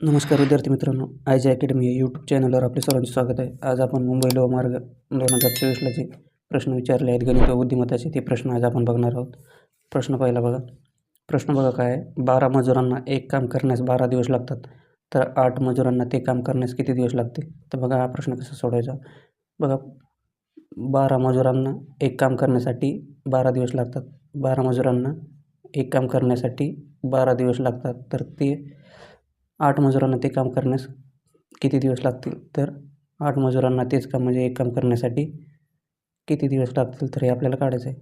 नमस्कार विद्यार्थी मित्रांनो. आय जी अकॅडमी या यूट्यूब चॅनलवर आपले सर्वांचे स्वागत आहे. आज आपण मुंबई लोहमार्ग दोन हजार चोवीसला जे प्रश्न विचारले आहेत गणित व बुद्धिमत्ताचे ते प्रश्न आज आपण बघणार आहोत. प्रश्न पहिला बघा. प्रश्न बघा काय आहे? बारा मजुरांना एक काम करण्यास बारा दिवस लागतात. तर आठ मजुरांना ते काम करण्यास किती दिवस लागते? तर बघा हा प्रश्न कसा सोडवायचा? बघा बारा मजुरांना एक काम करण्यासाठी बारा दिवस लागतात. बारा मजुरांना एक काम करण्यासाठी बारा दिवस लागतात. तर ते आठ मजुरांना ते काम करण्यास किती दिवस लागतील? तर आठ मजुरांना तेच काम म्हणजे एक काम करण्यासाठी किती दिवस लागतील? तर हे आपल्याला काढायचं आहे.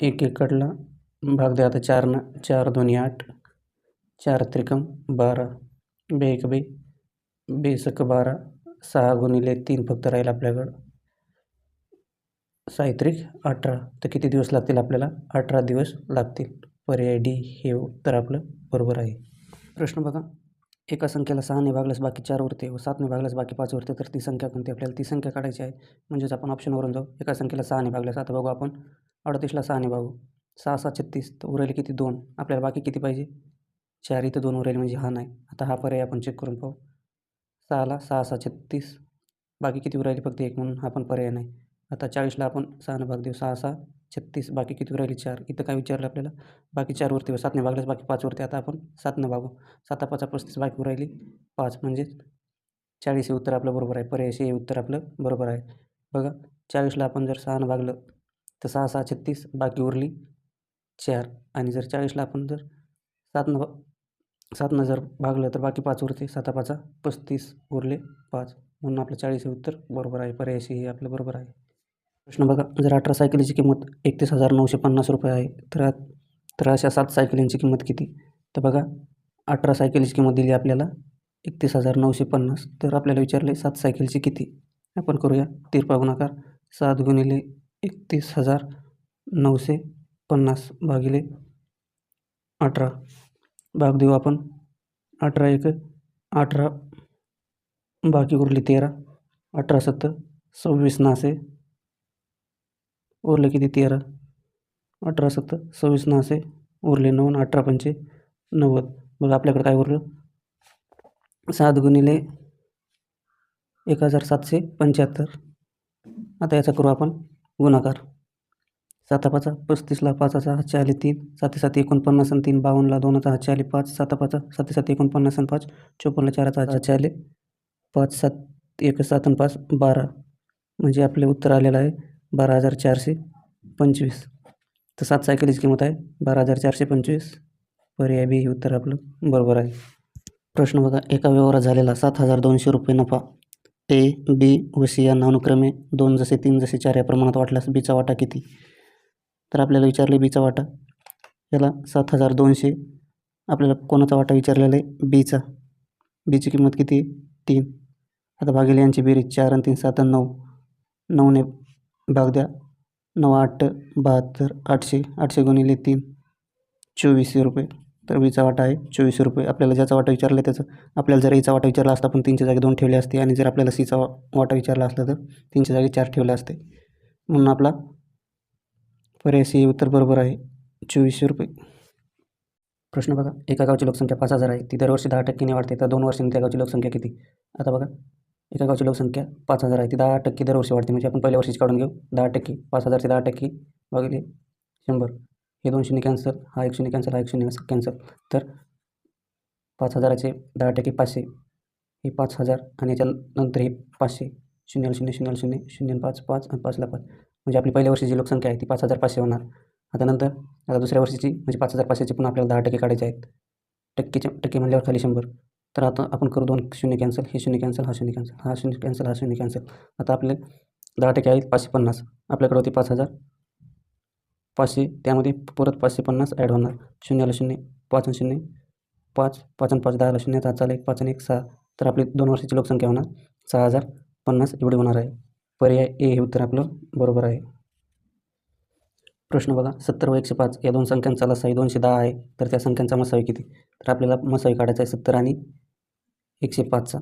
एक एकडला भाग द्या. आता चारनं चार दोन्ही आठ चार त्रिकम बारा. बे एक बे बेसक बारा. सहा गुणिले तीन फक्त राहील आपल्याकडं. साहित्रिक अठरा. तर किती दिवस लागतील आपल्याला? अठरा दिवस लागतील. पर्याय डी हे उत्तर आपलं बरोबर आहे. प्रश्न बघा. एका संख्येला सहाने भागल्यास बाकी चार उरते व सातने भागल्यास बाकी पाच उरते. तर ती संख्या कोणती आपल्याला? ती संख्या काढायची आहे. म्हणजेच आपण ऑप्शनवरून जाऊ. एका संख्येला सहाने भागल्यास आता बघू आपण. अडतीसला सहाने भागू. सहा सहा छत्तीस. तर उरेल किती? दोन. आपल्याला बाकी किती पाहिजे? चार. इथं दोन उरेल म्हणजे हा नाही. आता हा पर्याय आपण चेक करून पाहू. सहाला सहा सहा छत्तीस. बाकी किती उरायली? फक्त एक म्हणून हा पण पर्याय नाही. आता चाळीसला आपण सहानं भाग देऊ. सहा सहा छत्तीस बाकी किती राहिली? चार. इथं काय विचारलं आपल्याला? बाकी चार व सातने भागल्यास बाकी पाचवरती आता आपण सातनं भागू. साता पाचा पस्तीस बाकी राहिली. पाच म्हणजेच चाळीस हे उत्तर आपलं बरोबर आहे. पर्यायशी हे उत्तर आपलं बरोबर आहे. बघा चाळीसला आपण जर सहानं भागलं तर सहा सहा छत्तीस बाकी उरली. चार. आणि जर चाळीसला आपण जर सातनं भा सातनं जर भागलं तर बाकी पाच उरते. साता पाचा पस्तीस उरले पाच. म्हणून आपलं चाळीस हे उत्तर बरोबर आहे. पर्यायशी हे आपलं बरोबर आहे. प्रश्न बघा जर अठरा सायकलीची किंमत एकतीस हजार नऊशे पन्नास रुपये आहे तर तर अशा सात सायकलींची किंमत किती? तर बघा अठरा सायकलीची किंमत दिली आपल्याला एकतीस हजार नऊशे पन्नास तर आपल्याला विचारले सात सायकलची किती? आपण करूया तिरपा गुणाकार सात गुणिले एकतीस हजार नऊशे पन्नास भागिले अठरा. भाग देऊ आपण. अठरा एक अठरा बाकी उरली तेरा अठरा सत्तर सव्वीस नासे उरले किती? तेरा. अठरा सत्तर. सव्वीस नासे उरले नऊ अठरा पंचे नव्वद. मग आपल्याकडे काय उरलं? सात गुणिले एक हजार सातशे पंच्याहत्तर. आता याचा करू आपण गुणाकार. सातापाचा पस्तीसला पाचाचा हातशे आले तीन. साते सात एकोणपन्नास आणि तीन बावन्नला दोनाचा हातशे आले पाच. साता पाचा साते सात एकोणपन्नास आणि पाच. चोपन्नला चाराचा हातशे आले पाच. सात एक सात आणि पाच बारा. म्हणजे आपले उत्तर आलेलं आहे. बारा हजार चारशे पंचवीस. तर सात सायकलीची किंमत आहे बारा हजार चारशे पंचवीस. पर्याय बी हे उत्तर आपलं बरोबर आहे. प्रश्न बघा एका व्यवहारात झालेला सात हजार दोनशे रुपये नफा. ए बी व सी यांना अनुक्रमे दोन जसे तीन जसे चार या प्रमाणात वाटल्यास बीचा वाटा किती? तर आपल्याला विचारले बीचा वाटा. याला सात हजार दोनशे. आपल्याला कोणाचा वाटा विचारलेला आहे? बीचा. बीची किंमत किती? आहे तीन. आता भागिले यांची बेरीज चार आणि तीन सात आणि नऊ. नऊने भाग द्या. नऊ आठ बहात्तर आठशे आठशे गुणिले तीन चोवीसशे रुपये. तर वीचा वाटा आहे चोवीसशे रुपये. आपल्याला ज्याचा वाटा विचारला आहे त्याचं आपल्याला जर एचा वाटा विचारला असता पण तीनच्या जागी दोन ठेवले असते आणि जर आपल्याला सीचा वाटा विचारला असला तर तीनच्या जागी चार ठेवले असते. म्हणून आपला पर्याय सी उत्तर बरोबर आहे चोवीसशे रुपये. प्रश्न बघा. एका गावची लोकसंख्या पाच हजार आहे. ती दरवर्षी दहा टक्क्याने वाढते तर दोन वर्षांनी त्या गावची लोकसंख्या किती? आता बघा. एका गावची लोकसंख्या पाच हजार आहे. ती दहा टक्के दरवर्षी वाढते. म्हणजे आपण पहिल्या वर्षीची काढून घेऊ. दहा टक्के पाच हजारचे दहा टक्के. भागिले शंभर. हे दोन शून्य कॅन्सल. हा एक शून्य कॅन्सल. हा एक शून्य कॅन्सल. तर पाच हजाराचे दहा टक्के पाचशे. हे पाच हजार आणि याच्यानंतर हे पाचशे. शून्य शून्य शून्य शून्य शून्य पाच पाच आणि पाचला पाच. म्हणजे आपली पहिल्या वर्षीची लोकसंख्या आहे ती पाच हजार पाचशे होणार. आता नंतर आता दुसऱ्या वर्षीची म्हणजे पाच हजार पाचशेची पण आपल्याला दहा टक्के काढायचे आहेत. टक्केचे टक्के म्हणल्यावर खाली शंभर. तर आता आपण करू दोन शून्य कॅन्सल हे शून्य कॅन्सल हा शून्य कॅन्सल हा शून्य कॅन्सल हा शून्य कॅन्सल आता आपले दहा टक्के आहेत पाचशे पन्नास. आपल्याकडे होते पाच हजार. पाचशे त्यामध्ये परत पाचशे पन्नास ॲड होणार. शून्याला शून्य पाच शून्य पाच पाच आणि पाच दहाला शून्य चालेल एक पाच आणि एक सहा. तर आपली दोन वर्षाची लोकसंख्या होणार सहा हजार पन्नास एवढी होणार आहे. पर्याय ए हे उत्तर आपलं बरोबर आहे. प्रश्न बघा सत्तर व एकशे पाच या दोन संख्यांचा लसाई दोनशे दहा आहे तर त्या संख्यांचा मसावी किती? तर आपल्याला मसावी काढायचा आहे सत्तर आणि एकशे पाचचा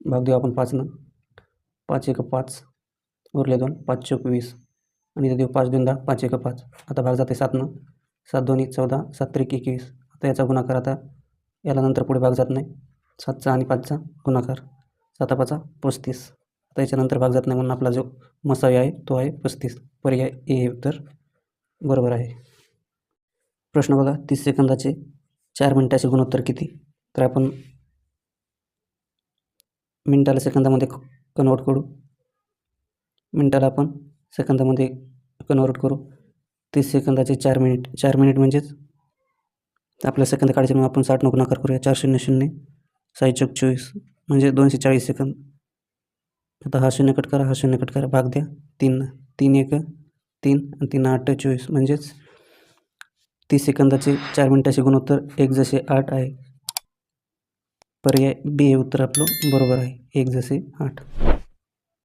भाग देऊ आपण पाचनं पाच एक पाच. उरले दोन. पाच चोक वीस. आणि इथे देऊ पाच दोन दहा. पाच एक पाच. आता भाग जाते सातनं सात दोन्ही चौदा. सात त्रिक एकवीस. आता याचा गुणाकार आता याला नंतर पुढे भाग जात नाही. सातचा आणि पाचचा गुणाकार. साता पाचा पस्तीस. आता याच्यानंतर भाग जात नाही म्हणून आपला जो मसावी आहे तो आहे पस्तीस. पर्याय ए हे उत्तर बरोबर आहे. प्रश्न बघा तीस सेकंदाचे चार मिनटाचे गुणोत्तर किती? तर आपण मिनटाला सेकंदामध्ये कन्वर्ट करू. मिनटाला आपण सेकंदामध्ये कन्वर्ट करू. तीस सेकंदाचे चार मिनिट चार मिनिट म्हणजेच आपल्या सेकंद काढायचे मग आपण साठ नको नकार करूया. चार शून्य शून्य साई चौक चोवीस म्हणजे दोनशे चाळीस सेकंद. आता हा शून्य कट करा हा शून्य कट करा. भाग द्या. तीन तीन एक तीन आणि तीन आठ चोवीस म्हणजेच तीस सेकंदाचे चार मिनिटाचे गुणोत्तर एक जसे आठ आहे. पर्याय बी हे उत्तर आपलं बरोबर आहे. एक जसे आठ.